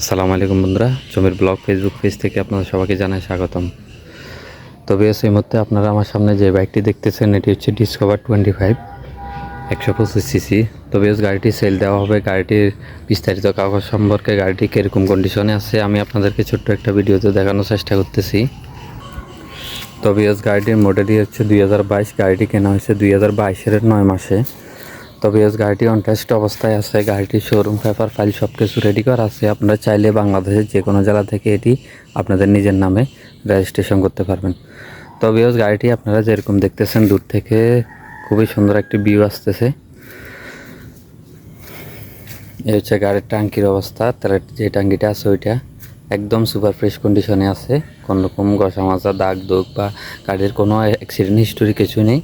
আসসালামু আলাইকুম বন্ধুরা, জমির ব্লগ ফেসবুক পেজ থেকে আপনাদের সবাইকে জানাই স্বাগতম। তবে এই মুহূর্তে আপনারা আমার সামনে যে বাইকটি দেখতেছেন, এটি হচ্ছে ডিসকভার টোয়েন্টি ফাইভ একশো পঁচিশ সিসি তবে এই গাড়িটি সেল দেওয়া হবে। গাড়িটির বিস্তারিত কাগজ সম্পর্কে গাড়িটি কীরকম কন্ডিশনে আছে, আমি আপনাদেরকে ছোট্ট একটা ভিডিওতে দেখানোর চেষ্টা করতেছি। তবে এই গাড়িটির মডেলই হচ্ছে দুই হাজার বাইশ, গাড়িটি কেনা হয়েছে দুই হাজার বাইশের নয় মাসে। তবে এস গাড়িটি অন টেস্ট অবস্থায় আছে। গাড়িটির শোরুম পেপার ফাইল সব কিছু রেডি করা আছে। আপনারা চাইলে বাংলাদেশের যে কোনো জেলা থেকে এটি আপনাদের নিজের নামে রেজিস্ট্রেশন করতে পারবেন। তবে এস গাড়িটি আপনারা যেরকম দেখতেছেন, দূর থেকে খুবই সুন্দর একটি ভিউ আসতেছে। এই হচ্ছে গাড়ির ট্যাঙ্কির অবস্থা। তার যে ট্যাঙ্কিটা আছে ওইটা একদম সুপার ফ্রেশ কন্ডিশনে আছে। কোনো রকম মাজা দাগ দুগ বা গাড়ির কোনো অ্যাক্সিডেন্ট হিস্টোরি কিছু নেই।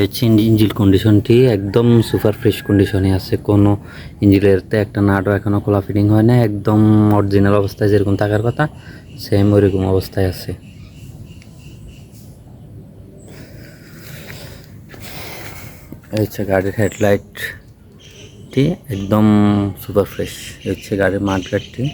এই ইঞ্জিল কন্ডিশনটি একদম সুপার ফ্রেশ কন্ডিশনে আছে। কোনো ইঞ্জিলেরতে একটা নাটও এখনও খোলা ফিটিং হয় না একদম অরিজিনাল অবস্থায় যেরকম থাকার কথা সেম ওইরকম অবস্থায় আছে। হচ্ছে গাড়ির হেডলাইটটি একদম সুপার ফ্রেশ। হচ্ছে গাড়ির মাঠগাটটি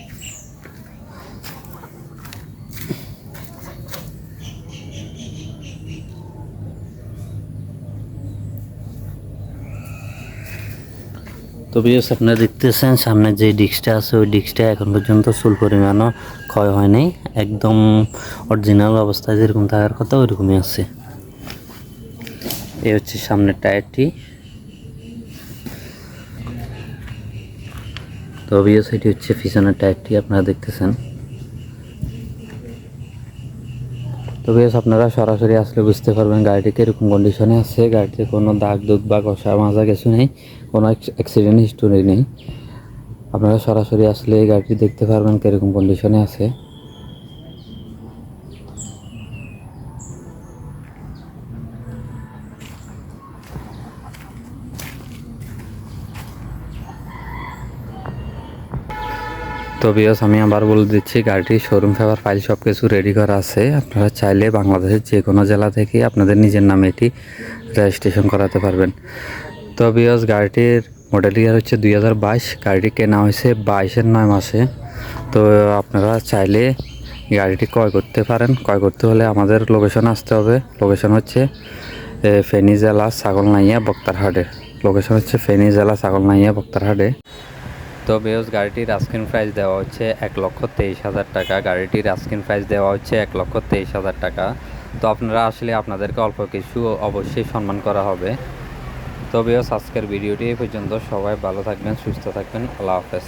তো বিয়স আপনারা দেখতেছেন, সামনে যে ডিস্কটা আছে, ওই ডিস্কটা এখন পর্যন্ত চুল পরিমাণও ক্ষয় হয় নাই। একদম অরিজিনাল অবস্থায় যেরকম থাকার কথা, ওইরকমই আছে। এই হচ্ছে সামনের টায়ারটি। তো বিয়স এটি হচ্ছে পিছনের টায়ারটি, আপনারা দেখতেছেন। তো বেশ আপনারা সরাসরি আসলে বুঝতে পারবেন গাড়িটি কীরকম কন্ডিশনে আছে। গাড়িতে কোনো দাগ দুগ বা কষা মাজা কিছু নেই, কোনো অ্যাক্সিডেন্ট হিস্টোরি নেই। আপনারা সরাসরি আসলে এই গাড়িটি দেখতে পারবেন কীরকম কন্ডিশনে আছে। তো বিয়স আমি আবার বলে দিচ্ছি গাড়িটির শোরুম ফেভার ফাইল সব কিছু রেডি করা আছে। আপনারা চাইলে বাংলাদেশের যে কোনো জেলা থেকে আপনাদের নিজের নামে এটি রেজিস্ট্রেশন করাতে পারবেন। তো বিয়স গাড়িটির মডেল ইয়ার হচ্ছে দুই হাজার বাইশ, গাড়িটি কেনা হয়েছে বাইশের নয় মাসে। তো আপনারা চাইলে গাড়িটি ক্রয় করতে পারেন। ক্রয় করতে হলে আমাদের লোকেশন আসতে হবে। লোকেশন হচ্ছে ফেনী জেলা ছাগলনাইয়া বক্তারহাটে। লোকেশন হচ্ছে ফেনী জেলা ছাগলনাইয়া বক্তারহাটে। তো বেওস গাড়িটির আস্কিন প্রাইস দেওয়া হচ্ছে এক লক্ষ তেইশ হাজার টাকা। গাড়িটির আস্কিন প্রাইস দেওয়া হচ্ছে এক লক্ষ তেইশ হাজার টাকা। তো আপনারা আসলে আপনাদেরকে অল্প কিছু অবশ্যই সম্মান করা হবে। তো বেওস আজকের ভিডিওটি এই পর্যন্ত। সবাই ভালো থাকবেন, সুস্থ থাকবেন। আল্লাহ হাফেজ।